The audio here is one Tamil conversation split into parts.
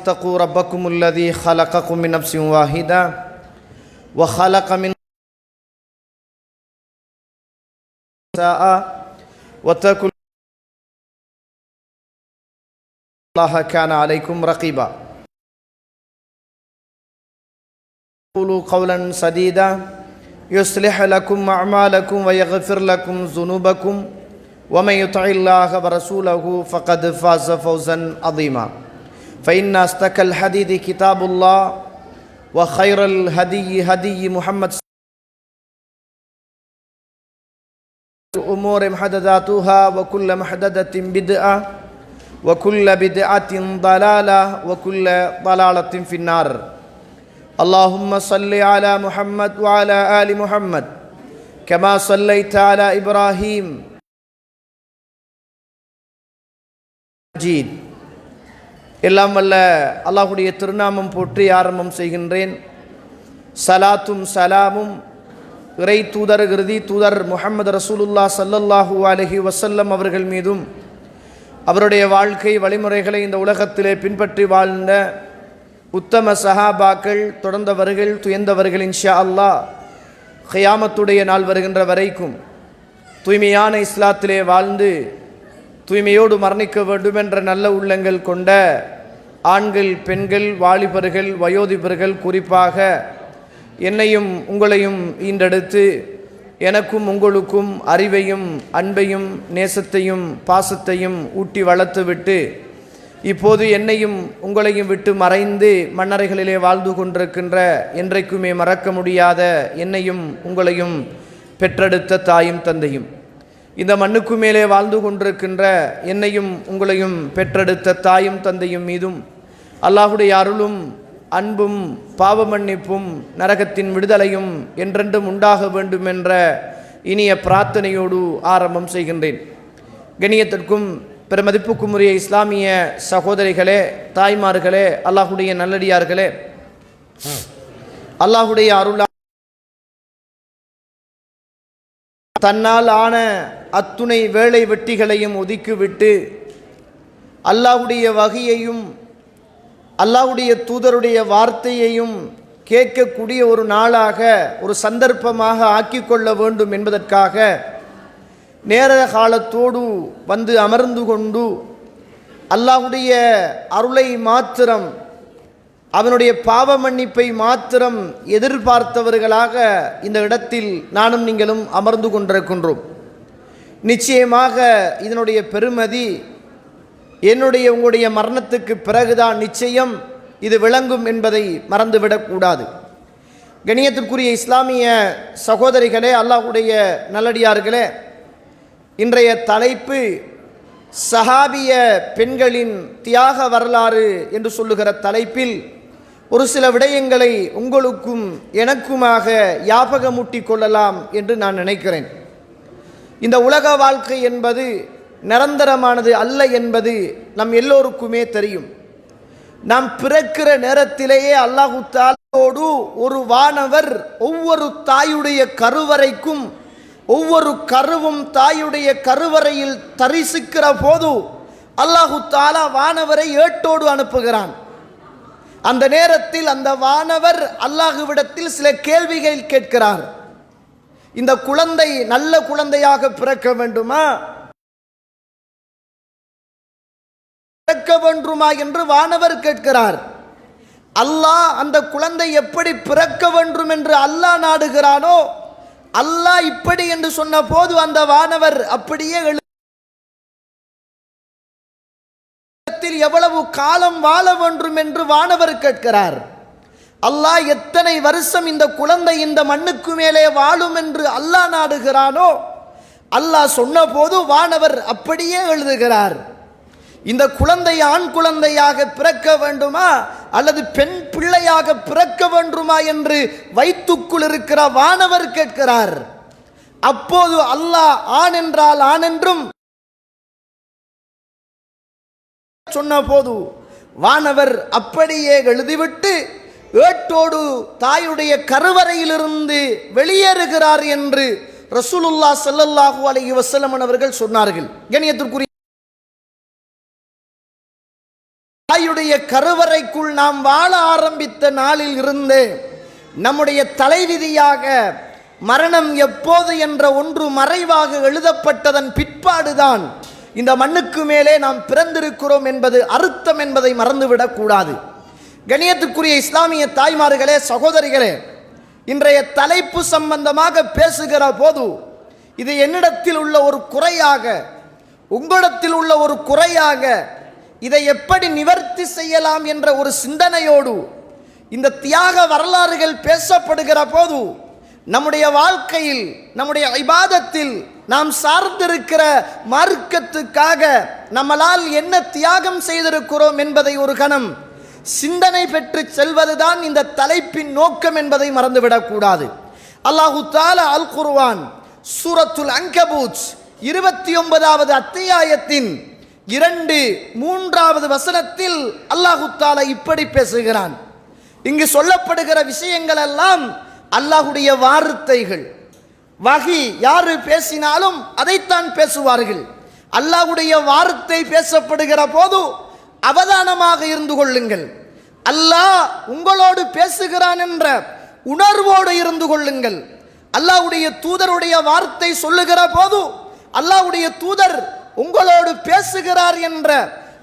اتقوا ربكم الذي خلقكم من نفس واحدة وخلق من نساء واتقوا الله كان عليكم رقيبا. قولوا قولا سديدا. يصلح لكم أعمالكم ويغفر لكم ذنوبكم. ومن يطع الله ورسوله فقد فاز فوزا عظيما. فإن أصدق الحديث كتاب الله وخير الهدي هدي محمد الأمور محدداتها وكل محددة بدعة وكل بدعة ضلالة وكل ضلالة في النار. اللهم صل على محمد وعلى آل محمد كما صليت على إبراهيم. مجيد. எல்லாம் வல்ல அல்லாஹுடைய திருநாமம் போற்றி ஆரம்பம் செய்கின்றேன். சலாத்தும் சலாமும் இறை தூதர் கிருதி தூதர் முகமது ரசூலுல்லா சல்லல்லாஹூ அலஹி வசல்லம் அவர்கள் மீதும் அவருடைய வாழ்க்கை வழிமுறைகளை இந்த உலகத்திலே பின்பற்றி வாழ்ந்த உத்தம சஹாபாக்கள் தொடர்ந்தவர்கள் துயர்ந்தவர்களின் இன்ஷா அல்லாஹ் ஹயாமத்துடைய நாள் வருகின்ற வரைக்கும் தூய்மையான இஸ்லாத்திலே வாழ்ந்து தூய்மையோடு மரணிக்க வேண்டும் என்ற நல்ல உள்ளங்கள் கொண்ட ஆண்கள் பெண்கள் வாலிபர்கள் வயோதிபர்கள் குறிப்பாக என்னையும் உங்களையும் ஈண்டெடுத்து எனக்கும் உங்களுக்கும் அறிவையும் அன்பையும் நேசத்தையும் பாசத்தையும் ஊட்டி வளர்த்துவிட்டு இப்போது என்னையும் உங்களையும் விட்டு மறைந்து மன்னரைகளிலே வாழ்ந்து கொண்டிருக்கின்ற என்றைக்குமே மறக்க முடியாத என்னையும் உங்களையும் பெற்றெடுத்த தாயும் தந்தையும். இந்த மண்ணுக்கு மேலே வாழ்ந்து கொண்டிருக்கின்ற என்னையும் உங்களையும் பெற்றெடுத்த தாயும் தந்தையும் மீதும் அல்லாஹுடைய அருளும் அன்பும் பாவ மன்னிப்பும் நரகத்தின் விடுதலையும் என்றென்றும் உண்டாக வேண்டும் என்ற இனிய பிரார்த்தனையோடு ஆரம்பம் செய்கின்றேன். கணியத்திற்கும் பெருமதிப்புக்கும் உரிய இஸ்லாமிய சகோதரிகளே தாய்மார்களே அல்லாஹுடைய நல்லடியார்களே அல்லாஹுடைய அருளா தன்னால் ஆன அத்துணை வேலை வெட்டிகளையும் ஒதுக்கிவிட்டு அல்லாவுடைய வகையையும் அல்லாவுடைய தூதருடைய வார்த்தையையும் கேட்கக்கூடிய ஒரு நாளாக ஒரு சந்தர்ப்பமாக ஆக்கிக்கொள்ள வேண்டும் என்பதற்காக நேர காலத்தோடு வந்து அமர்ந்து கொண்டு அல்லாஹுடைய அருளை மாத்திரம் அவனுடைய பாவ மன்னிப்பை மாத்திரம் எதிர்பார்த்தவர்களாக இந்த இடத்தில் நானும் நீங்களும் அமர்ந்து கொண்டிருக்கின்றோம். நிச்சயமாக இதனுடைய பெருமதி என்னுடைய உங்களுடைய மரணத்துக்கு பிறகுதான் நிச்சயம் இது விளங்கும் என்பதை மறந்துவிடக்கூடாது கணியத்திற்குரிய இஸ்லாமிய சகோதரிகளே அல்லாஹுடைய நல்லடியார்களே இன்றைய தலைப்பு சஹாபிய பெண்களின் தியாக வரலாறு என்று சொல்லுகிற தலைப்பில் ஒரு சில விடயங்களை உங்களுக்கும் எனக்குமாக யாபகமூட்டி கொள்ளலாம் என்று நான் நினைக்கிறேன். இந்த உலக வாழ்க்கை என்பது நிரந்தரமானது அல்ல என்பது நம் எல்லோருக்குமே தெரியும். நாம் பிறக்கிற நேரத்திலேயே அல்லாஹு தாலோடு ஒரு வானவர் ஒவ்வொரு தாயுடைய கருவறைக்கும் ஒவ்வொரு கருவும் தாயுடைய கருவறையில் தரிசிக்கிற போது அல்லாஹு தாலா வானவரை ஏட்டோடு அனுப்புகிறான். அந்த நேரத்தில் அந்த வானவர் அல்லாஹுவிடத்தில் சில கேள்விகள் கேட்கிறார். இந்த குழந்தை நல்ல குழந்தையாக பிறக்க வேண்டுமா? பிறக்க வேண்டுமா என்று வானவர் கேட்கிறார். அல்லாஹ் அந்த குழந்தை எப்படி பிறக்க வேண்டும் என்று அல்லாஹ் நாடுகிறானோ அல்லாஹ் இப்படி என்று சொன்ன போது அந்த வானவர் அப்படியே எவ்வளவு காலம் வாழ வேண்டும் என்று வானவர் கேட்கிறார். அல்லாஹ் எத்தனை வருஷம் இந்த குழந்தை இந்த மண்ணுக்கு மேலே வாழும் என்று அல்லாஹ் நாடுகிறானோ அல்லாஹ் சொன்ன போது வானவர் அப்படியே எழுதுகிறார். இந்த குழந்தை ஆண் குழந்தையாக பிறக்க வேண்டுமா அல்லது பெண் பிள்ளையாக பிறக்க வேண்டுமா என்று வைத்துக்குள் இருக்கிற வானவர் கேட்கிறார். அப்போது அல்லாஹ் ஆண் என்றால் ஆண் என்றும் சொன்ன போது வானவர் அப்படியே எழுதிவிட்டு ஏட்டோடு தாயுடைய கருவறையிலிருந்து வெளியேறுகிறார் என்று ரசூலுல்லா செல்லல்லாஹு அலஹி வசலமன் அவர்கள் சொன்னார்கள். கணியத்திற்குரிய தாயுடைய கருவறைக்குள் நாம் வாழ ஆரம்பித்த நாளில் இருந்து நம்முடைய தலைவிதியாக மரணம் எப்போது என்ற ஒன்று மறைவாக எழுதப்பட்டதன் பிற்பாடுதான் இந்த மண்ணுக்கு மேலே நாம் பிறந்திருக்கிறோம் என்பது அர்த்தம் என்பதை மறந்துவிடக்கூடாது கணியத்துக்குரிய இஸ்லாமிய தாய்மார்களே சகோதரிகளே இன்றைய தலைப்பு சம்பந்தமாக பேசுகிற போது இது என்னிடத்தில் உள்ள ஒரு குறையாக உங்களிடத்தில் உள்ள ஒரு குறையாக இதை எப்படி நிவர்த்தி செய்யலாம் என்ற ஒரு சிந்தனையோடு இந்த தியாக வரலாறுகள் பேசப்படுகிற போது நம்முடைய வாழ்க்கையில் நம்முடைய ஐபாதத்தில் நாம் சார்ந்திருக்கிற மார்க்கத்துக்காக நம்மளால் என்ன தியாகம் செய்திருக்கிறோம் என்பதை ஒரு கணம். சிந்தனை பெற்று செல்வதுதான் இந்த தலைப்பின் நோக்கம் என்பதை மறந்துவிடக்கூடாது அல்லாஹு தால அல் குர்வான் சூரத்துல் அங்கபூத் இருபத்தி ஒன்பதாவது அத்தியாயத்தின் இரண்டு மூன்றாவது வசனத்தில் அல்லாஹு தாலா இப்படி பேசுகிறான். இங்கு சொல்லப்படுகிற விஷயங்கள் எல்லாம் அல்லாஹுடைய வார்த்தைகள். வகி யாரு பேசினாலும் அதைத்தான் பேசுவார்கள். அல்லாஹுடைய வார்த்தை பேசப்படுகிற போது அவதானமாக இருந்து கொள்ளுங்கள். அல்லாஹ் உங்களோடு பேசுகிறான் என்ற உணர்வோடு இருந்து கொள்ளுங்கள். அல்லாஹுடைய தூதருடைய வார்த்தை சொல்லுகிற போது அல்லாஹுடைய தூதர் உங்களோடு பேசுகிறார் என்ற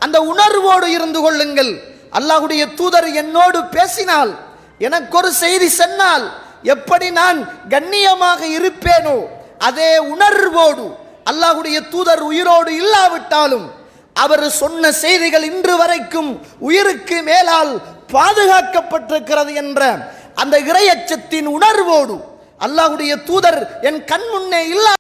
அந்த உணர்வோடு இருந்து கொள்ளுங்கள். அல்லாஹுடைய தூதர் என்னோடு பேசினால் எனக்கு ஒரு செய்தி சொன்னால் எப்படி நான் கண்ணியமாக இருப்பேனோ அதே உணர்வோடு அல்லாஹுடைய தூதர் உயிரோடு இல்லாவிட்டாலும் அவர் சொன்ன செய்திகள் இன்று வரைக்கும் உயிருக்கு மேலால் பாதுகாக்கப்பட்டிருக்கிறது என்ற அந்த இரையச்சத்தின் உணர்வோடு அல்லாஹுடைய தூதர் என் கண் முன்னே இல்லா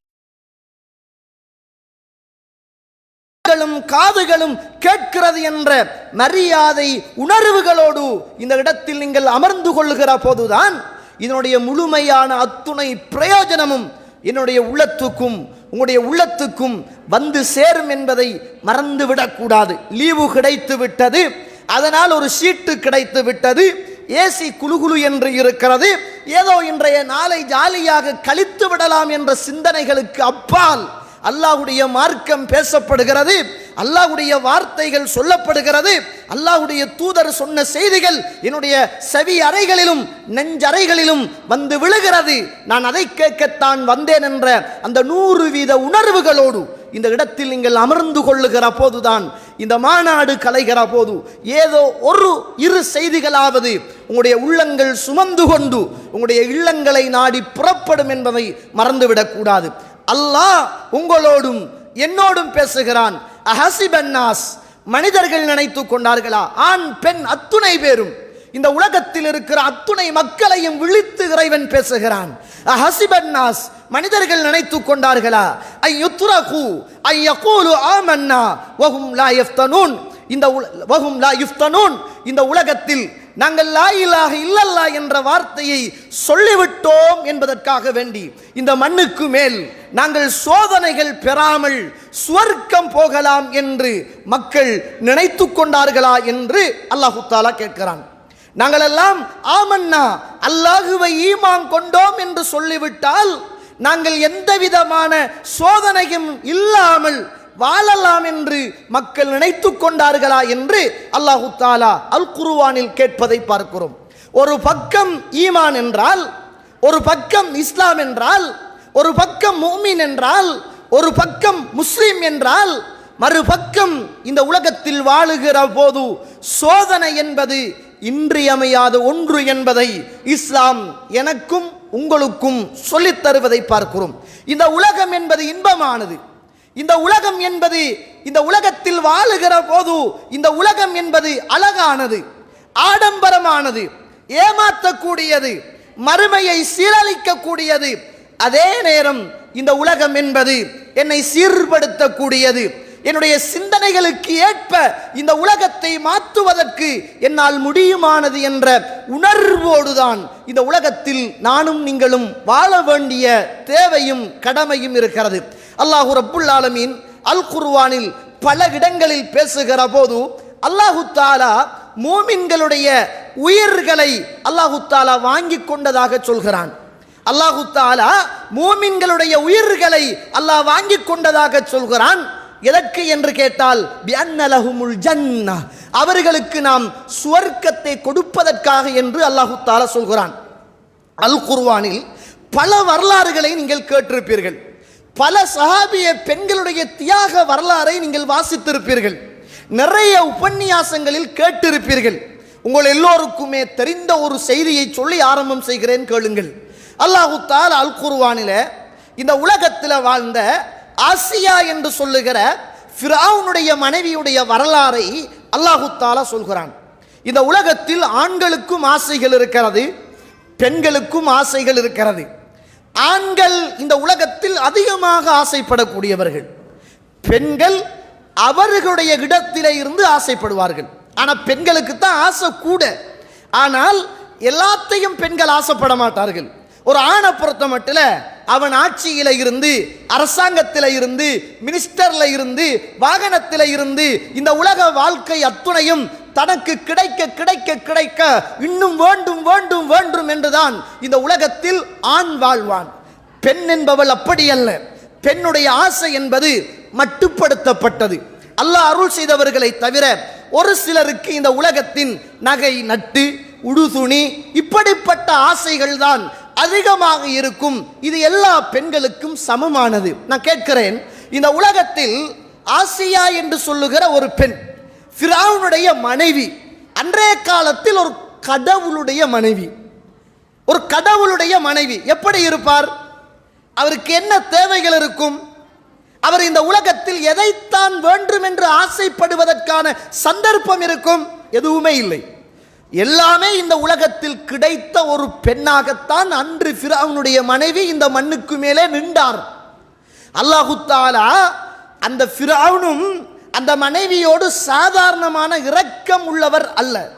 காதுகளும் கேட்கிறது என்ற மரியாதை உணர்வுகளோடு இந்த இடத்தில் நீங்கள் அமர்ந்து கொள்கிற போதுதான் இதனுடைய முழுமையான அத்துணை பிரயோஜனமும் என்னுடைய உள்ளத்துக்கும் உங்களுடைய உள்ளத்துக்கும் வந்து சேரும் என்பதை மறந்துவிடக்கூடாது. லீவு கிடைத்து விட்டது. அதனால் ஒரு சீட்டு கிடைத்து விட்டது. ஏசி குழுகுழு என்று இருக்கிறது. ஏதோ இன்றைய நாளை ஜாலியாக கழித்து விடலாம் என்ற சிந்தனைகளுக்கு அப்பால் அல்லாஹுடைய மார்க்கம் பேசப்படுகிறது அல்லாஹுடைய வார்த்தைகள் சொல்லப்படுகிறது அல்லாஹ்வுடைய தூதர் சொன்ன செய்திகள் என்னுடைய செவி அறைகளிலும் நெஞ்சறைகளிலும் வந்து விழுகிறது. நான் அதை கேட்கத்தான் வந்தேன் என்ற அந்த நூறு வீத உணர்வுகளோடு இந்த இடத்தில் நீங்கள் அமர்ந்து கொள்ளுகிற போதுதான் இந்த மாநாடு கலைகிற போது ஏதோ ஒரு இரு செய்திகளாவது உங்களுடைய உள்ளங்கள் சுமந்து கொண்டு உங்களுடைய இல்லங்களை நாடி புறப்படும் என்பதை மறந்துவிடக்கூடாது. அல்லாஹ் உங்களோடும் என்னோடும் பேசுகிறான். அஹசிபன்னாஸ் மனிதர்கள் நினைத்து கொண்டார்களா? ஆண் பெண் அத்துணை பேரும். இந்த உலகத்தில் இருக்கிற அத்துணை மக்களையும் விழித்து இறைவன் பேசுகிறான். அஹசிபன்னாஸ் மனிதர்கள் நினைத்து கொண்டார்களா? ஐ யுத்ரகு ஐ யகூலு ஆமன்னா வஹும் லா யஃப்தனூன். இந்த வஹும் லா யுஃப்தனூன். இந்த உலகத்தில் நாங்கள் லாயிலாக இல்லல்லா என்ற வார்த்தையை சொல்லிவிட்டோம் என்பதற்காக வேண்டி இந்த மண்ணுக்கு மேல் நாங்கள் சோதனைகள் பெறாமல் சுவர்க்கம் போகலாம் என்று மக்கள் நினைத்து கொண்டார்களா என்று அல்லாஹு தாலா கேட்கிறான். நாங்கள் எல்லாம் ஆமன்னா அல்லாஹுவை ஈமான் கொண்டோம் என்று சொல்லிவிட்டால் நாங்கள் எந்த விதமான சோதனையும் இல்லாமல் வாழலாம் என்று மக்கள் நினைத்து கொண்டார்களா என்று அல்லாஹு தாலா அல் குருவானில் கேட்பதை பார்க்கிறோம். ஒரு பக்கம் ஈமான் என்றால் ஒரு பக்கம் இஸ்லாம் என்றால் ஒரு பக்கம் மூமின் என்றால் ஒரு பக்கம் முஸ்லீம் என்றால் மறுபக்கம் இந்த உலகத்தில் வாழுகிற போது சோதனை என்பது இன்றியமையாத ஒன்று என்பதை இஸ்லாம் எனக்கும் உங்களுக்கும் சொல்லித் தருவதை பார்க்கிறோம். இந்த உலகம் என்பது இன்பமானது. இந்த உலகம் என்பது இந்த உலகத்தில் வாழுகிற போது இந்த உலகம் என்பது அழகானது ஆடம்பரமானது ஏமாற்றக்கூடியது மறுமையை சீரழிக்கக்கூடியது. அதே நேரம் இந்த உலகம் என்பது என்னை சீர்படுத்தக்கூடியது. என்னுடைய சிந்தனைகளுக்கு ஏற்ப இந்த உலகத்தை மாற்றுவதற்கு என்னால் முடியுமானது என்ற உணர்வோடுதான் இந்த உலகத்தில் நானும் நீங்களும் வாழ வேண்டிய தேவையும் கடமையும் இருக்கிறது. அல்லாஹு ரப்புல் ஆலமீன் அல் குர்வானில் பல இடங்களில் பேசுகிற போது அல்லாஹு தாலா மூமின்களுடைய உயிர்களை அல்லாஹு தாலா வாங்கி கொண்டதாக சொல்கிறான். அல்லாஹு தாலா மூமின்களுடைய உயிர்களை அல்லாஹ் வாங்கி கொண்டதாக சொல்கிறான். எதற்கு என்று கேட்டால் பியன்னலஹுமுல் ஜன்னா. அவர்களுக்கு நாம் சுவர்க்கத்தை கொடுப்பதற்காக என்று அல்லாஹு தாலா சொல்கிறான். அல் குர்வானில் பல வரலாறுகளை நீங்கள் கேட்டிருப்பீர்கள். பல சஹாபிய பெண்களுடைய தியாக வரலாறை நீங்கள் வாசித்திருப்பீர்கள். நிறைய உபன்யாசங்களில் கேட்டிருப்பீர்கள். உங்கள் எல்லோருக்குமே தெரிந்த ஒரு செய்தியை சொல்லி ஆரம்பம் செய்கிறேன் கேளுங்கள். அல்லாஹு தால் அல் குர்வானில இந்த உலகத்தில் வாழ்ந்த ஆசியா என்று சொல்லுகிற ஃபிராவுனுடைய மனைவியுடைய வரலாறை அல்லாஹு தாலா சொல்கிறான். இந்த உலகத்தில் ஆண்களுக்கும் ஆசைகள் இருக்கிறது பெண்களுக்கும் ஆசைகள் இருக்கிறது. ஆண்கள் இந்த உலகத்தில் அதிகமாக ஆசைப்படக்கூடியவர்கள். பெண்கள் அவர்களுடைய இடத்திலே இருந்து ஆசைப்படுவார்கள். ஆனால் பெண்களுக்கு தான் ஆசை கூட. ஆனால் எல்லாத்தையும் பெண்கள் ஆசைப்பட மாட்டார்கள். ஒரு ஆணை பொறுத்த மட்டும் அவன் ஆட்சியில இருந்து அரசாங்கத்தில் இருந்து மினிஸ்டர்ல இருந்து வாகனத்தில் இருந்து இந்த உலக வாழ்க்கை அத்துணையும் தனக்கு கிடைக்க கிடைக்க கிடைக்க இன்னும் வேண்டும் வேண்டும் வேண்டும் என்றுதான் இந்த உலகத்தில் ஆண் வாழ்வான். பெண் என்பவள் அப்படி அல்ல. பெண்ணுடைய ஆசை என்பது மட்டுப்படுத்தப்பட்டது. அல்லாஹ் அருள் செய்தவர்களை தவிர ஒரு சிலருக்கு இந்த உலகத்தின் நகை நட்டு உடுதுணி இப்படிப்பட்ட ஆசைகள் தான் அதிகமாக இருக்கும். இது எல்லா பெண்களுக்கும் சமமானது. நான் கேட்கிறேன் இந்த உலகத்தில் ஆசியா என்று சொல்லுகிற ஒரு பெண் ஃபிராவுனுடைய மனைவி அன்றைய காலத்தில் ஒரு கடவுளுடைய மனைவி ஒரு கடவுளுடைய மனைவி எப்படி இருப்பார்? அவருக்கு என்ன தேவைகள் இருக்கும்? அவர் இந்த உலகத்தில் எதைத்தான் வேண்டும் என்று ஆசைப்படுவதற்கான சந்தர்ப்பம் இருக்கும்? எதுவுமே இல்லை. எல்லாமே இந்த உலகத்தில் கிடைத்த ஒரு பெண்ணாகத்தான் அன்று ஃபிரௌனுடைய மனைவி இந்த மண்ணுக்கு மேலே நின்றார். அல்லாஹு தாலா அந்த ஃபிரௌனும் அந்த மனைவியோடு சாதாரணமான இரக்கம் உள்ளவர் அல்ல.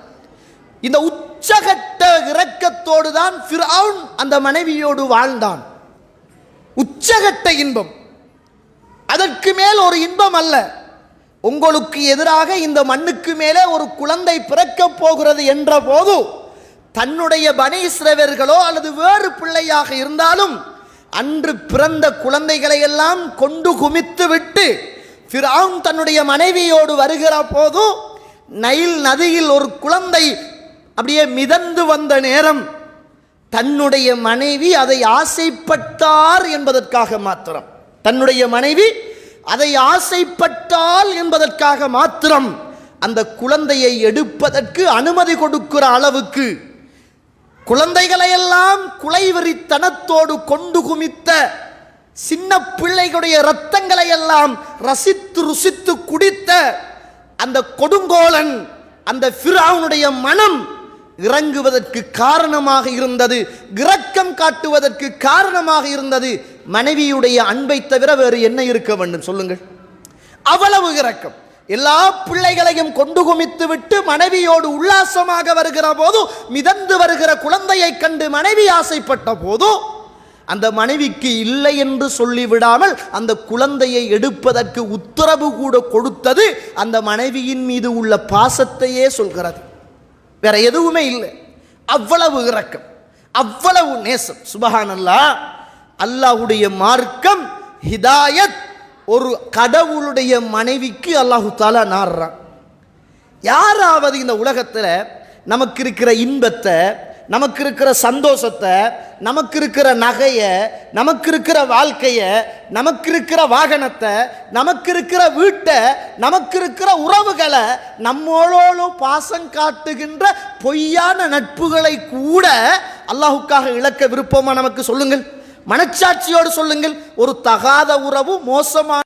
இந்த உச்சகட்ட இரக்கத்தோடு தான் ஃபிரௌன் அந்த மனைவியோடு வாழ்ந்தான். உச்சகட்ட இன்பம். அதற்கு மேல் ஒரு இன்பம் அல்ல. உங்களுக்கு எதிராக இந்த மண்ணுக்கு மேலே ஒரு குழந்தை பிறக்கப் போகிறது என்ற போது தன்னுடைய பனீஸ்ரவர்களோ அல்லது வேறு பிள்ளையாக இருந்தாலும் அன்று பிறந்த குழந்தைகளை எல்லாம் கொண்டு குமித்து விட்டு ஃபிரௌன் தன்னுடைய மனைவியோடு வருகிற போதும் நைல் நதியில் ஒரு குழந்தை அப்படியே மிதந்து வந்த நேரம் தன்னுடைய மனைவி அதை ஆசைப்பட்டார் என்பதற்காக மாத்திரம். தன்னுடைய மனைவி அதை ஆசைப்பட்டால் என்பதற்காக மாத்திரம் அந்த குழந்தையை எடுப்பதற்கு அனுமதி கொடுக்கிற அளவுக்கு குழந்தைகளையெல்லாம் குலைவெறித்தனத்தோடு கொண்டு குமித்த சின்ன பிள்ளைகளுடைய ரத்தங்களை எல்லாம் ரசித்து ருசித்து குடித்த அந்த கொடுங்கோலன் அந்த ஃபிராவுனுடைய மனம் இறங்குவதற்கு காரணமாக இருந்தது இரக்கம் காட்டுவதற்கு காரணமாக இருந்தது மனைவியுடைய அன்பை தவிர வேறு என்ன இருக்க வேண்டும்? சொல்லுங்கள். அவ்வளவு இரக்கம். எல்லா பிள்ளைகளையும் கொண்டு குமித்து விட்டு மனைவியோடு உல்லாசமாக வருகிற போது மிதந்து வருகிற குழந்தையை கண்டு மனைவி ஆசைப்பட்ட போது அந்த மனைவிக்கு இல்லை என்று சொல்லிவிடாமல் அந்த குழந்தையை எடுப்பதற்கு உத்தரவு கூட கொடுத்தது அந்த மனைவியின் மீது உள்ள பாசத்தையே சொல்கிறது. வேற எதுவுமே இல்லை. அவ்வளவு இரக்கம் அவ்வளவு நேசம். சுபஹானல்லா அல்லாஹ்வுடைய மார்க்கம் ஹிதாயத் ஒரு கடவுளுடைய மனைவிக்கு அல்லாஹு தாலா நாடுறான். யாராவது இந்த உலகத்தில் நமக்கு இருக்கிற இன்பத்தை நமக்கு இருக்கிற சந்தோஷத்தை நமக்கு இருக்கிற நகையை நமக்கு இருக்கிற வாழ்க்கையை நமக்கு இருக்கிற வாகனத்தை நமக்கு இருக்கிற வீட்டை நமக்கு இருக்கிற உறவுகளை நம்மளோடு பாசம் காட்டுகின்ற பொய்யான நட்புகளை கூட அல்லாஹுக்காக இழக்க விருப்பமா நமக்கு சொல்லுங்கள்? மனச்சாட்சியோடு சொல்லுங்கள். ஒரு தகாத உறவு மோசமான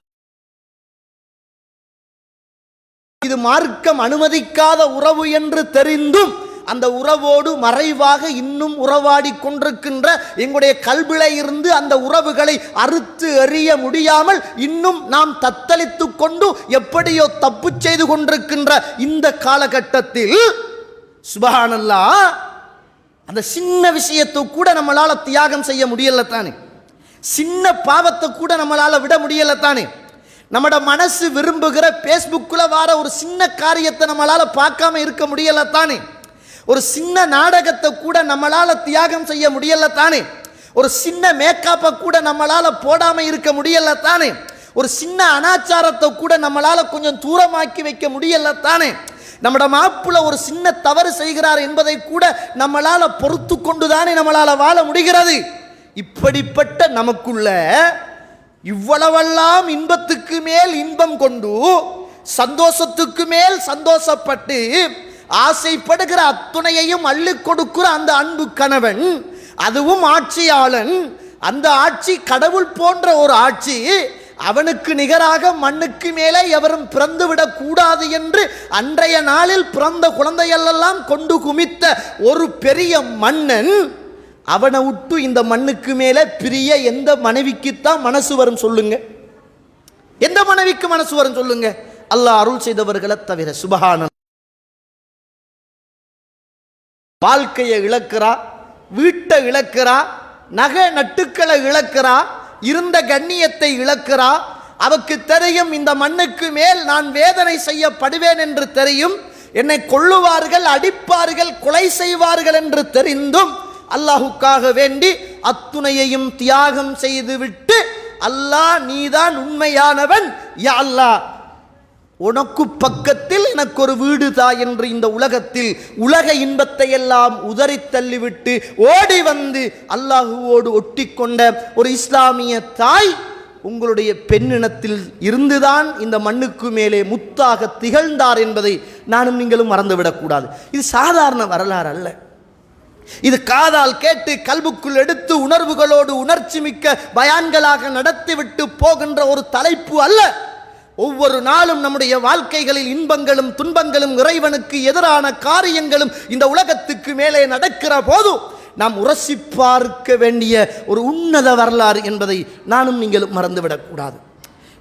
இது மார்க்கம் அனுமதிக்காத உறவு என்று தெரிந்தும் அந்த உறவோடு மறைவாக இன்னும் உறவாடி கொண்டிருக்கின்ற எங்களுடைய கல்வில இருந்து அந்த உறவுகளை அறுத்து எறிய முடியாமல் இன்னும் நாம் தத்தளித்து கொண்டு எப்படியோ தப்பு செய்து கொண்டிருக்கின்ற இந்த காலகட்டத்தில் சுபஹானல்லா அந்த சின்ன விஷயத்தை கூட நம்மளால் தியாகம் செய்ய முடியல தானே. சின்ன பாவத்தை கூட நம்மளால் விட முடியல தானே. நம்மட மனசு விரும்புகிற ஃபேஸ்புக்கில் வர ஒரு சின்ன காரியத்தை நம்மளால் பார்க்காம இருக்க முடியல தானே. ஒரு சின்ன நாடகத்தை கூட நம்மளால் தியாகம் செய்ய முடியல தானே? ஒரு சின்ன மேக்கப்பை கூட நம்மளால் போடாமல் இருக்க முடியல தானே? ஒரு சின்ன அனாச்சாரத்தை கூட நம்மளால் கொஞ்சம் தூரமாக்கி வைக்க முடியல தானே? நம்மட மாப்பிள்ள ஒரு சின்ன தவறு செய்கிறார் என்பதை கூட நம்மளால் பொறுத்து கொண்டுதானே நம்மளால் வாழ முடிகிறது? இப்படிப்பட்ட நமக்குள்ள இவ்வளவெல்லாம் இன்பத்துக்கு மேல் இன்பம் கொண்டு சந்தோஷத்துக்கு மேல் சந்தோஷப்பட்டு ஆசைப்படுகிற அத்துணையையும் அள்ளிக் கொடுக்கிற அந்த அன்பு கணவன் அதுவும் ஆட்சியாளன். அந்த ஆட்சி கடவுள் போன்ற ஒரு ஆட்சி அவனுக்கு நிகராக மண்ணுக்கு மேலே எவரும் பிறந்து கூடாது என்று அன்றைய நாளில் பிறந்த குழந்தைகளெல்லாம் கொண்டு குமித்த ஒரு பெரிய மன்னன் அவனை விட்டு இந்த மண்ணுக்கு மேலே பிரிய எந்த மனைவிக்குத்தான் மனசு வரும் சொல்லுங்க. எந்த மனைவிக்கு மனசு வரும் சொல்லுங்க. அல்லாஹ் அருள் செய்தவர்களை தவிர சுபகானன் வாழ்க்கையை இழக்கிறா வீட்டை இழக்கிறா நகை நட்டுக்களை இழக்கிறா இருந்த கண்ணியத்தை இழக்கிறா. அவக்கு தெரியும் இந்த மண்ணுக்கு மேல் நான் வேதனை செய்யப்படுவேன் என்று தெரியும். என்னை கொள்ளுவார்கள் அடிப்பார்கள் கொலை செய்வார்கள் என்று தெரிந்தும் அல்லாஹுக்காக வேண்டி அத்துணையையும் தியாகம் செய்துவிட்டு அல்லாஹ் நீதான் உண்மையானவன் யா அல்லாஹ். உனக்கு பக்கத்தில் எனக்கு ஒரு வீடு தா என்று இந்த உலகத்தில் உலக இன்பத்தை எல்லாம் உதறி தள்ளிவிட்டு ஓடி வந்து அல்லாஹுவோடு ஒட்டி கொண்ட ஒரு இஸ்லாமிய தாய் உங்களுடைய பெண்ணினத்தில் இருந்துதான் இந்த மண்ணுக்கு மேலே முத்தாக திகழ்ந்தார் என்பதை நானும் நீங்களும் மறந்துவிடக்கூடாது இது சாதாரண வரலாறு அல்ல. இது காதால் கேட்டு கல்புக்குள் எடுத்து உணர்வுகளோடு உணர்ச்சி மிக்க பயான்களாக நடத்திவிட்டு போகின்ற ஒரு தலைப்பு அல்ல. ஒவ்வொரு நாளும் நம்முடைய வாழ்க்கைகளில் இன்பங்களும் துன்பங்களும் இறைவனுக்கு எதிரான காரியங்களும் இந்த உலகத்துக்கு மேலே நடக்கிற போது நாம் உரசி பார்க்க வேண்டிய ஒரு உன்னத வரலாறு என்பதை நானும் நீங்களும் மறந்துவிடக்கூடாது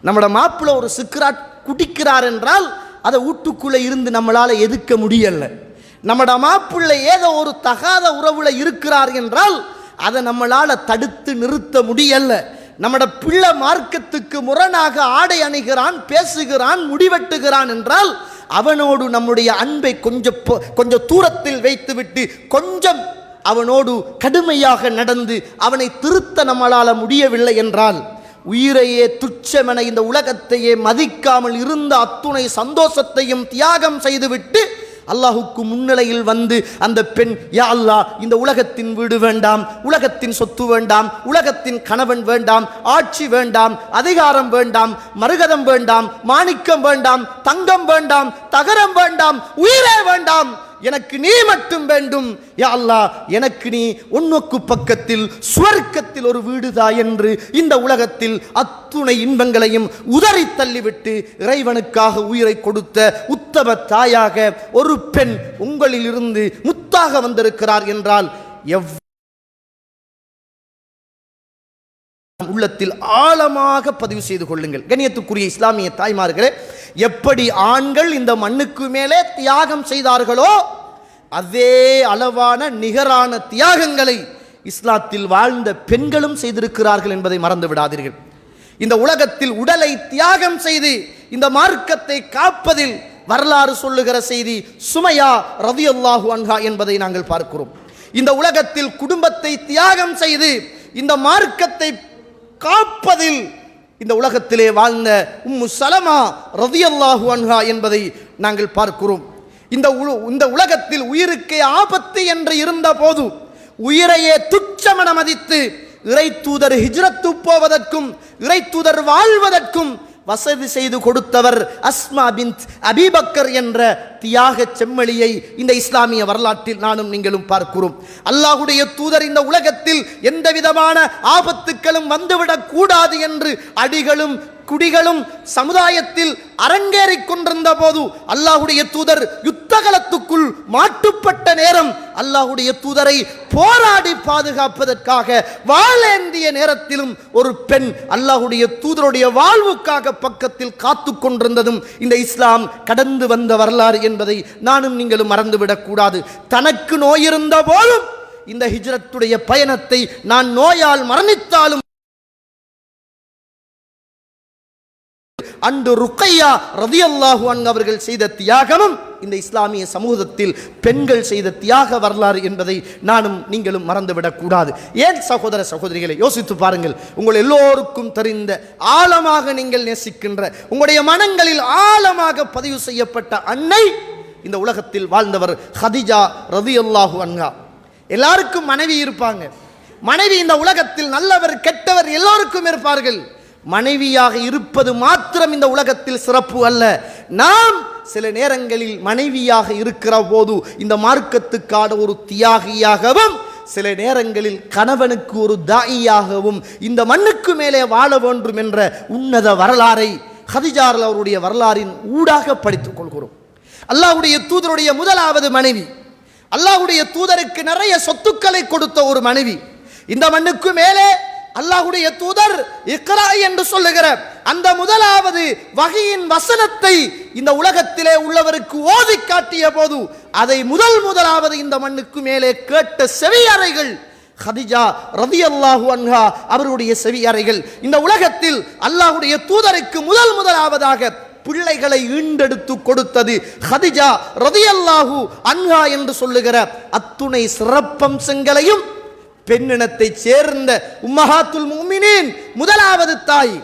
நம்மளோட மாப்பிள்ள ஒரு சிக்ராட் குடிக்கிறார் என்றால் அதை வீட்டுக்குள்ளே இருந்து நம்மளால் எதிர்க்க முடியலை. நம்மட மாப்பிள்ளை ஏதோ ஒரு தகாத உறவுல இருக்கிறார் என்றால் அதை நம்மளால் தடுத்து நிறுத்த முடியலை. நம்மட பிள்ளை மார்க்கத்துக்கு முரணாக ஆடை அணிகிறான் பேசுகிறான் முடிவெட்டுகிறான் என்றால் அவனோடு நம்முடைய அன்பை கொஞ்சம் கொஞ்சம் தூரத்தில் வைத்துவிட்டு கொஞ்சம் அவனோடு கடுமையாக நடந்து அவனை திருத்த நம்மளால் முடியவில்லை என்றால் உயிரையே துச்சமென இந்த உலகத்தையே மதிக்காமல் இருந்த அத்துணை சந்தோஷத்தையும் தியாகம் செய்துவிட்டு அல்லாஹுக்கு முன்னிலையில் வந்து அந்த பெண் யா அல்லாஹ் இந்த உலகத்தின் வீடு வேண்டாம் உலகத்தின் சொத்து வேண்டாம் உலகத்தின் கணவன் வேண்டாம் ஆட்சி வேண்டாம் அதிகாரம் வேண்டாம் மருகதம் வேண்டாம் மாணிக்கம் வேண்டாம் தங்கம் வேண்டாம் தகரம் வேண்டாம் உயிரே வேண்டாம். எனக்கு நீ மட்டும் வேண்டும். யா அல்லாஹ் எனக்கு நீ உன்னுக்கு பக்கத்தில் சுவர்க்கத்தில் ஒரு வீடுதா என்று இந்த உலகத்தில் அத்துணை இன்பங்களையும் உதறி தள்ளிவிட்டு இறைவனுக்காக உயிரை கொடுத்த உத்தம தாயாக ஒரு பெண் உங்களிலிருந்து முத்தாக வந்திருக்கிறார் என்றால் எவ் உள்ளத்தில் ஆழமாக பதிவு செய்து கொள்ளுங்கள். கணியத்துக்குரிய இஸ்லாமிய தாய்மார்களே எப்படி ஆண்கள் இந்த மண்ணுக்கு மேலே தியாகம் செய்தார்களோ அதே அளவான நிகரான தியாகங்களை இஸ்லாத்தில் வாழ்ந்த பெண்களும் செய்திருக்கிறார்கள் என்பதை மறந்து விடாதீர்கள். இந்த உலகத்தில் உடலை தியாகம் செய்து இந்த மார்க்கத்தை காப்பதில் வரலாறு சொல்லுகிற செய்தி சுமையா ரதியல்லாஹு அன்ஹா என்பதை நாங்கள் பார்க்கிறோம். இந்த உலகத்தில் குடும்பத்தை தியாகம் செய்து இந்த மார்க்கத்தை காப்பதில் இந்த உலகத்திலே வாழ்ந்த உம்மு சலமா ரதியல்லாஹு அன்ஹா என்பதை நாங்கள் பார்க்கிறோம். இந்த உல- இந்த உலகத்தில் உயிருக்கே ஆபத்து என்று இருந்த போது உயிரையே துச்சமென மதித்து இறை தூதர் ஹிஜ்ரத்து போவதற்கும் இறை தூதர் வாழ்வதற்கும் வசதி செய்து கொடுத்தவர் அஸ்மா பின் அபிபக்கர் என்ற தியாக செம்மொழியை இந்த இஸ்லாமிய வரலாற்றில் நானும் நீங்களும் பார்க்கிறோம். அல்லாஹுடைய தூதர் இந்த உலகத்தில் எந்த விதமான ஆபத்துக்களும் வந்துவிடக் கூடாது என்று அடிகளும் குடிகளும் சமுதாயத்தில் அரங்கேறிக் கொண்டிருந்த போது அல்லாஹுடைய தூதர் யுத்தகலத்துக்குள் மாட்டுப்பட்ட நேரம் அல்லாஹுடைய தூதரை போராடி பாதுகாப்பதற்காக வாழேந்திய நேரத்திலும் ஒரு பெண் அல்லாஹுடைய தூதருடைய வாழ்வுக்காக பக்கத்தில் காத்து கொண்டிருந்ததும் இந்த இஸ்லாம் கடந்து வந்த வரலாறு என்பதை நானும் நீங்களும் மறந்துவிடக்கூடாது தனக்கு நோயிருந்த போதும் இந்த ஹிஜ்ரத்துடைய பயணத்தை நான் நோயால் மரணித்தாலும் அன்று ருக்கையா ரதியல்லாஹு அன்ஹு அவர்கள் செய்த தியாகமும் இந்த இஸ்லாமிய சமூகத்தில் பெண்கள் செய்த தியாக வரலாறு என்பதை நானும் நீங்களும் மறந்துவிடக்கூடாது ஏன் சகோதர சகோதரிகளை யோசித்து பாருங்கள். உங்கள் எல்லோருக்கும் தெரிந்த ஆழமாக நீங்கள் நேசிக்கின்ற உங்களுடைய மனங்களில் ஆழமாக பதிவு செய்யப்பட்ட அன்னை இந்த உலகத்தில் வாழ்ந்தவர் ஹதிஜா ரதியல்லாஹு அன்ஹா. எல்லாருக்கும் மனைவி இருப்பாங்க. மனைவி இந்த உலகத்தில் நல்லவர் கெட்டவர் எல்லோருக்கும் இருப்பார்கள். மனைவியாக இருப்பது மாத்திரம் இந்த உலகத்தில் சிறப்பு அல்ல. நாம் சில நேரங்களில் மனைவியாக இருக்கிற போது இந்த மார்க்கத்துக்கான ஒரு தியாகியாகவும் சில நேரங்களில் கணவனுக்கு ஒரு தாயியாகவும் இந்த மண்ணுக்கு மேலே வாழ வேண்டும் என்ற உன்னத வரலாறை ஹதிஜார் அவருடைய வரலாறின் ஊடாக படித்துக் கொள்கிறோம். அல்லாவுடைய தூதருடைய முதலாவது மனைவி அல்லாவுடைய தூதருக்கு நிறைய சொத்துக்களை கொடுத்த ஒரு மனைவி இந்த மண்ணுக்கு மேலே அல்லாஹுடைய தூதர் இக்ரா என்று சொல்லுகிற அந்த முதலாவது வகையின் வசனத்தை இந்த உலகத்திலே உள்ளவருக்கு ஓதி காட்டிய போது அதை முதல் முதலாவது இந்த மண்ணுக்கு மேலே கேட்ட செவியறைகள் ஹதிஜா ரதியல்லாஹு அன்ஹா அவருடைய செவியறைகள். இந்த உலகத்தில் அல்லாஹுடைய தூதருக்கு முதல் முதலாவதாக பிள்ளைகளை ஈண்டெடுத்து கொடுத்தது ஹதிஜா ரதியல்லாஹு அன்ஹா என்று சொல்லுகிற அத்துணை சிறப்பம்சங்களையும் பெண்ணினத்தை சேர்ந்த உம்மஹாத்துல் முமினேன் முதலாவது தாய்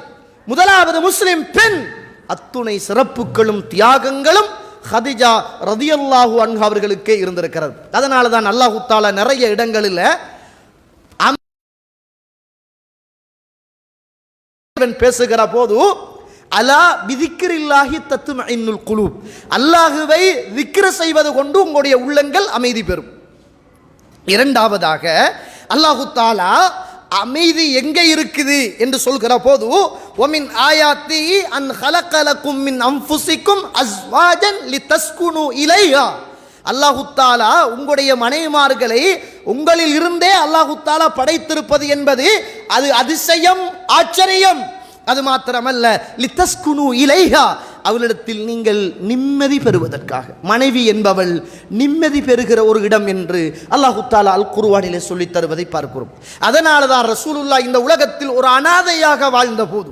முதலாவது முஸ்லிம் பெண். அத்துணை சிறப்புகளும் தியாகங்களும் ஹதிஜா ரதியல்லாஹு அன்ஹா அவர்களுக்கே இருந்திருக்கிறது. அதனால தான் அல்லாஹு தாலா நிறைய இடங்களில் பேசுகிற போது அலா விதிக்கிரில்லாஹி தத்துவ இன்னுல் குழு அல்லாஹுவை விக்கிர செய்வது கொண்டு உங்களுடைய உள்ளங்கள் அமைதி பெறும். இரண்டாவதாக அல்லாஹு தாலா அமைதி எங்கே இருக்குது என்று சொல்கிற போது ஒமின் ஆயாத்தி அன் ஹலக்கலக்கும் மின் அம்புசிக்கும் அஸ்வாஜன் லி தஸ்குனு இலையா அல்லாஹுத்தாலா உங்களுடைய மனைவிமார்களை உங்களில் இருந்தே அல்லாஹுத்தாலா படைத்திருப்பது என்பது அது அதிசயம் ஆச்சரியம். அது மாத்திரமல்ல லித்தஸ்குனு இலைஹா அவளிடத்தில் நீங்கள் நிம்மதி பெறுவதற்காக. மனைவி என்பவள் நிம்மதி பெறுகிற ஒரு இடம் என்று அல்லாஹு தாலா அல் குருவானிலே சொல்லித் தருவதை பார்க்கிறோம். அதனால தான் ரசூலுல்லா இந்த உலகத்தில் ஒரு அனாதையாக வாழ்ந்த போது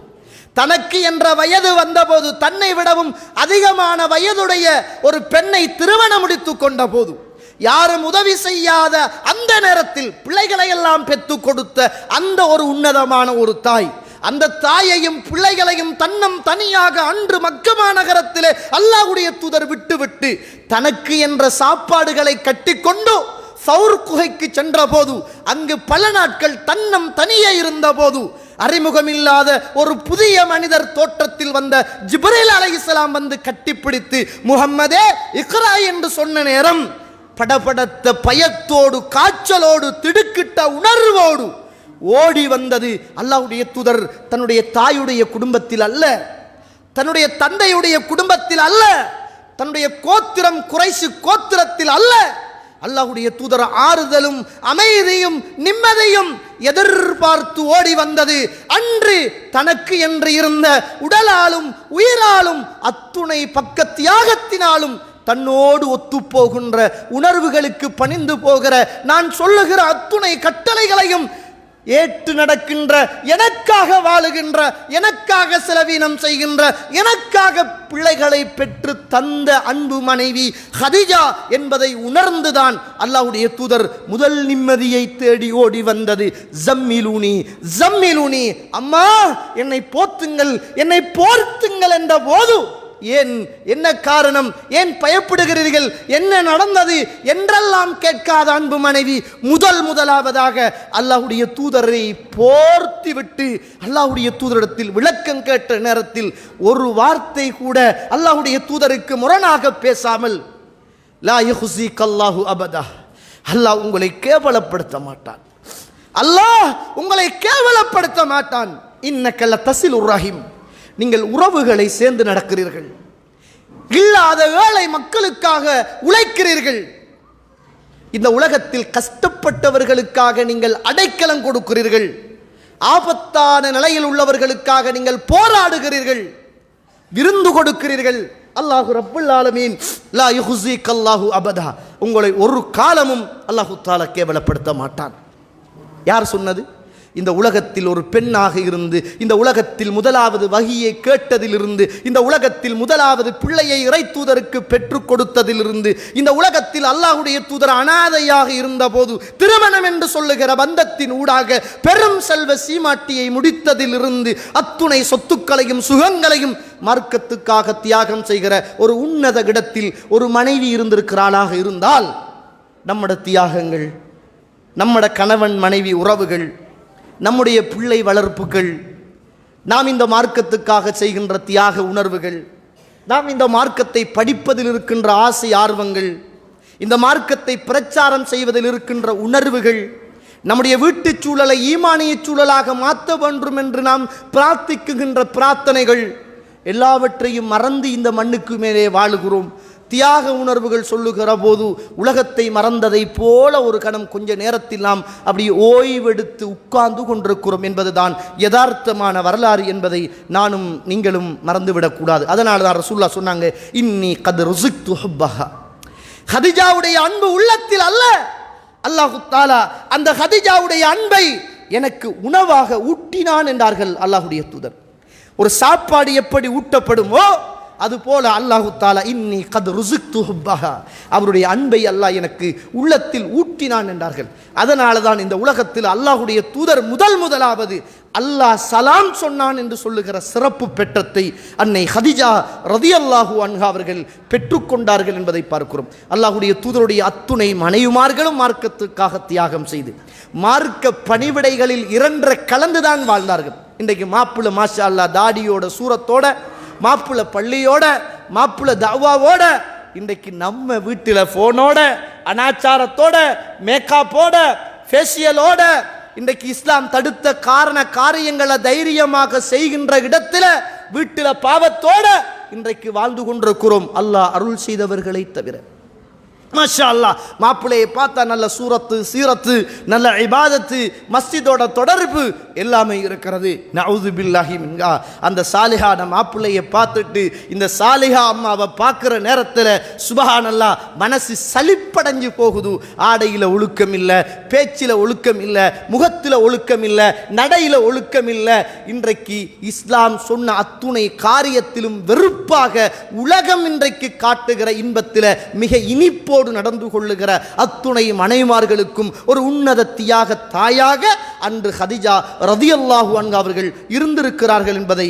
தனக்கு என்ற வயது வந்தபோது தன்னை விடவும் அதிகமான வயதுடைய ஒரு பெண்ணை திருமணம் முடித்து கொண்ட போது யாரும் உதவி செய்யாத அந்த நேரத்தில் பிள்ளைகளை எல்லாம் பெற்று கொடுத்த அந்த ஒரு உன்னதமான ஒரு தாய் அந்த தாயையும் பிள்ளைகளையும் தன்னம் தனியாக அன்று மக்கமா நகரத்திலே அல்லாஹுடைய தூதர் விட்டுவிட்டு தனக்கு என்ற சாப்பாடுகளை கட்டிக்கொண்டு சவுர் குகைக்கு சென்ற போது அங்கு பல நாட்கள் தன்னம் தனியே இருந்த போது அறிமுகமில்லாத ஒரு புதிய மனிதர் தோற்றத்தில் வந்த ஜிப்ரேல் அலைஹிஸ்ஸலாம் வந்து கட்டிப்பிடித்து முகம்மதே இக்ரா என்று சொன்ன நேரம் படபடத்த பயத்தோடு காய்ச்சலோடு திடுக்கிட்ட உணர்வோடு ஓடி வந்தது அல்லாவுடைய தூதர் தன்னுடைய தாயுடைய குடும்பத்தில் அல்ல. தன்னுடைய தந்தையுடைய குடும்பத்தில் அல்ல. தன்னுடைய கோத்திரம் குறைசு கோத்திரத்தில் அல்ல. அல்லாஹுடைய தூதர் ஆறுதலும் அமைதியும் நிம்மதியும் எதிர்பார்த்து ஓடி வந்தது. அன்று தனக்கு என்று இருந்த உடலாலும் உயிராலும் அத்துணை பக்க தியாகத்தினாலும் தன்னோடு ஒத்துப்போகின்ற உணர்வுகளுக்கு பணிந்து போகிற நான் சொல்லுகிற அத்துணை கட்டளைகளையும் ஏற்று நடக்கின்ற எனக்காக வாழுகின்ற எனக்காக செலவீனம் செய்கின்ற எனக்காக பிள்ளைகளை பெற்று தந்த அன்பு மனைவி ஹதிஜா என்பதை உணர்ந்துதான் அல்லாவுடைய தூதர் முதல் நிம்மதியை தேடி ஓடி வந்தது. ஜம்மிலூனி ஜம்மிலூனி அம்மா என்னை போத்துங்கள் என்னை போர்த்துங்கள் என்ற போது ஏன் என்ன காரணம்? ஏன் பயப்படுகிறீர்கள்? என்ன நடந்தது? என்றெல்லாம் கேட்காத அன்பு மனைவி முதல் முதலாவதாக அல்லாஹுடைய தூதரை போர்த்தி விட்டு அல்லாஹுடைய தூதரிடத்தில் விளக்கம் கேட்ட நேரத்தில் ஒரு வார்த்தை கூட அல்லாஹுடைய தூதருக்கு முரணாக பேசாமல் லா யுஹ்ஸிக் கல்லாஹு அபதா. அல்லாஹ் உங்களை கேவலப்படுத்த மாட்டான். அல்லாஹ் உங்களை கேவலப்படுத்த மாட்டான். இன்னக்கல்ல தசில் ரஹீம். நீங்கள் உறவுகளை சேர்ந்து நடக்கிறீர்கள். இல்லாத ஏழை மக்களுக்காக உழைக்கிறீர்கள். இந்த உலகத்தில் கஷ்டப்பட்டவர்களுக்காக நீங்கள் அடைக்கலம் கொடுக்கிறீர்கள். ஆபத்தான நிலையில் உள்ளவர்களுக்காக நீங்கள் போராடுகிறீர்கள். விருந்து கொடுக்கிறீர்கள். அல்லாஹு ரப்புல் ஆலமீன் லா யுஹ்ஸிக் அல்லாஹு அபதா. உங்களை ஒரு காலமும் அல்லாஹு தாலா கேவலப்படுத்த மாட்டான். யார் சொன்னது? இந்த உலகத்தில் ஒரு பெண்ணாக இருந்து இந்த உலகத்தில் முதலாவது வகியை கேட்டதிலிருந்து இந்த உலகத்தில் முதலாவது பிள்ளையை இறை தூதருக்கு பெற்றுக் கொடுத்ததிலிருந்து இந்த உலகத்தில் அல்லாஹுடைய தூதர் அனாதையாக இருந்தபோது திருமணம் என்று சொல்லுகிற பந்தத்தின் ஊடாக பெரும் செல்வ சீமாட்டியை முடித்ததிலிருந்து அத்துணை சொத்துக்களையும் சுகங்களையும் மார்க்கத்துக்காக தியாகம் செய்கிற ஒரு உன்னத இடத்தில் ஒரு மனைவி இருந்திருக்கிறாளாக இருந்தால் நம்மட தியாகங்கள் நம்மட கணவன் மனைவி உறவுகள் நம்முடைய பிள்ளை வளர்ப்புகள் நாம் இந்த மார்க்கத்துக்காக செய்கின்ற தியாக உணர்வுகள் நாம் இந்த மார்க்கத்தை படிப்பதில் இருக்கின்ற ஆசை ஆர்வங்கள் இந்த மார்க்கத்தை பிரச்சாரம் செய்வதில் இருக்கின்ற உணர்வுகள் நம்முடைய வீட்டுச் சூழலை ஈமானிய சூழலாக மாற்ற வேண்டும் என்று நாம் பிரார்த்திக்குகின்ற பிரார்த்தனைகள் எல்லாவற்றையும் மறந்து இந்த மண்ணுக்கு மேலே வாழுகிறோம். தியாக உணர்வுகள் சொல்லுகிற போது உலகத்தை மறந்ததை போல ஒரு கணம் கொஞ்ச நேரத்தில் நாம் அப்படி ஓய்வெடுத்து உட்கார்ந்து கொண்டிருக்கிறோம் என்பதுதான் யதார்த்தமான வரலாறு என்பதை நானும் நீங்களும் மறந்துவிடக்கூடாது அதனால தான் ரசூல்லா சொன்னாங்க இன்னி கது ருசிக்து ஹதிஜாவுடைய அன்பு உள்ளத்தில் அல்ல. அல்லாஹு தாலா அந்த ஹதிஜாவுடைய அன்பை எனக்கு உணவாக ஊட்டினான் என்றார்கள் அல்லாஹுடைய தூதர். ஒரு சாப்பாடு எப்படி ஊட்டப்படுமோ அதுபோல அல்லாஹு தாலா இன்னி கது ருசுக் துஹுப்பஹா அவருடைய அன்பை அல்லாஹ் எனக்கு உள்ளத்தில் ஊட்டினான் என்றார்கள். அதனால தான் இந்த உலகத்தில் அல்லாஹுடைய தூதர் முதல் முதலாவது அல்லாஹ் சலாம் சொன்னான் என்று சொல்லுகிற சிறப்பு பெற்றத்தை அன்னை ஹதிஜா ரதி அல்லாஹூ அன்ஹா அவர்கள் பெற்றுக்கொண்டார்கள் என்பதை பார்க்கிறோம். அல்லாஹுடைய தூதருடைய அத்துணை மனைவிமார்களும் மார்க்கத்துக்காக தியாகம் செய்து மார்க்க பணிவிடைகளில் இரண்டரை கலந்துதான் வாழ்ந்தார்கள். இன்றைக்கு மாப்பிள்ளை மாஷா அல்லா தாடியோட சூரத்தோட மாப்பிள்ளை பள்ளியோட மாப்பிள்ளை தாவாவோட இன்றைக்கு நம்ம வீட்டில் ஃபோனோட அனாச்சாரத்தோட மேக்கப்போட ஃபேஷியலோட இன்றைக்கு இஸ்லாம் தடுத்த காரண காரியங்களை தைரியமாக செய்கின்ற இடத்துல வீட்டில் பாவத்தோட இன்றைக்கு வாழ்ந்து கொண்டிருக்கிறோம். அல்லாஹ் அருள் செய்தவர்களை தவிர. மாஷா அல்லா மாப்பிள்ளையை பார்த்தா நல்ல சூரத்து சீரத்து நல்ல இபாதத்து மஸ்ஜிதோட தொடர்பு எல்லாமே இருக்கிறது. நவுது பில்லாஹி மின்கா அந்த சாலிஹான மாப்பிள்ளையை பார்த்துட்டு இந்த சாலிஹா அம்மாவை பார்க்குற நேரத்தில் சுபஹா அல்லா மனசு சலிப்படைஞ்சு போகுது. ஆடையில் ஒழுக்கம் இல்லை பேச்சில் ஒழுக்கம் இல்லை முகத்தில் ஒழுக்கம் இல்லை நடையில் ஒழுக்கம் இல்லை. இன்றைக்கு இஸ்லாம் சொன்ன அத்துணை காரியத்திலும் வெறுப்பாக உலகம் இன்றைக்கு காட்டுகிற இன்பத்தில் மிக இனிப்போடு நடந்து கொள்ளுகிற அத்துணை மனைமார்களுக்கும் ஒரு உன்னத தியாக தாயாக அன்று ஹதிஜா ரதியல்லாஹு அன்கு அவர்கள் இருந்திருக்கிறார்கள் என்பதை